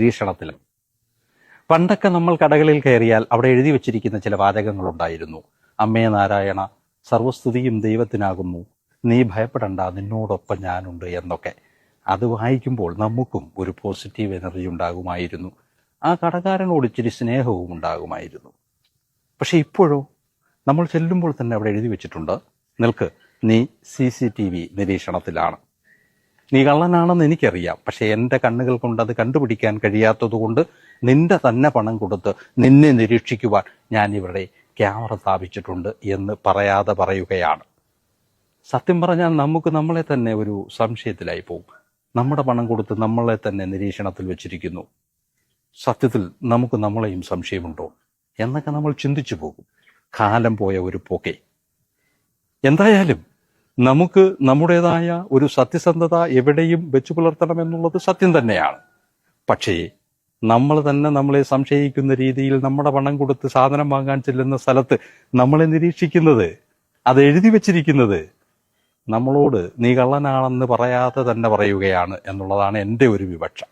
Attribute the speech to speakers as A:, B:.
A: നിരീക്ഷണത്തിലും. പണ്ടൊക്കെ നമ്മൾ കടകളിൽ കയറിയാൽ അവിടെ എഴുതി വച്ചിരിക്കുന്ന ചില വാചകങ്ങളുണ്ടായിരുന്നു. അമ്മേ നാരായണ സർവസ്തുതിയും ദൈവത്തിനാകുന്നു. നീ ഭയപ്പെടണ്ട നിന്നോടൊപ്പം ഞാനുണ്ട് എന്നൊക്കെ. അത് വായിക്കുമ്പോൾ നമുക്കും ഒരു പോസിറ്റീവ് എനർജി ഉണ്ടാകുമായിരുന്നു. ആ കടകാരനോട് ഇച്ചിരി സ്നേഹവും ഉണ്ടാകുമായിരുന്നു. പക്ഷെ ഇപ്പോഴോ? നമ്മൾ ചെല്ലുമ്പോൾ തന്നെ അവിടെ എഴുതി വെച്ചിട്ടുണ്ട്. നിൽക്ക് നീ സി സി ടി വി നിരീക്ഷണത്തിലാണ്. നീ കള്ളനാണെന്ന് എനിക്കറിയാം. പക്ഷെ എന്റെ കണ്ണുകൾ കൊണ്ട് അത് കണ്ടുപിടിക്കാൻ കഴിയാത്തതുകൊണ്ട് നിന്റെ തന്നെ പണം കൊടുത്ത് നിന്നെ നിരീക്ഷിക്കുവാൻ ഞാൻ ഇവിടെ ക്യാമറ സ്ഥാപിച്ചിട്ടുണ്ട് എന്ന് പറയാതെ പറയുകയാണ്. സത്യം പറഞ്ഞാൽ നമുക്ക് നമ്മളെ തന്നെ ഒരു സംശയത്തിലായി പോകും. നമ്മുടെ പണം കൊടുത്ത് നമ്മളെ തന്നെ നിരീക്ഷണത്തിൽ വെച്ചിരിക്കുന്നു. സത്യത്തിൽ നമുക്ക് നമ്മളെയും സംശയമുണ്ടോ? എന്നൊക്കെ നമ്മൾ ചിന്തിച്ചു പോകും. കാലം പോയ ഒരു പോക്കെ എന്തായാലും നമുക്ക് നമ്മുടേതായ ഒരു സത്യസന്ധത എവിടെയും വെച്ചു പുലർത്തണമെന്നുള്ളത് സത്യം തന്നെയാണ്. പക്ഷേ നമ്മൾ തന്നെ നമ്മളെ സംശയിക്കുന്ന രീതിയിൽ നമ്മുടെ പണം കൊടുത്ത് സാധനം വാങ്ങാൻ ചെല്ലുന്ന സ്ഥലത്ത് നമ്മളെ നിരീക്ഷിക്കുന്നത് അത് എഴുതി വച്ചിരിക്കുന്നത് നമ്മളോട് നീ കള്ളനാണെന്ന് പറയാതെ തന്നെ പറയുകയാണ് എന്നുള്ളതാണ് എന്റെ ഒരു വിവക്ഷ.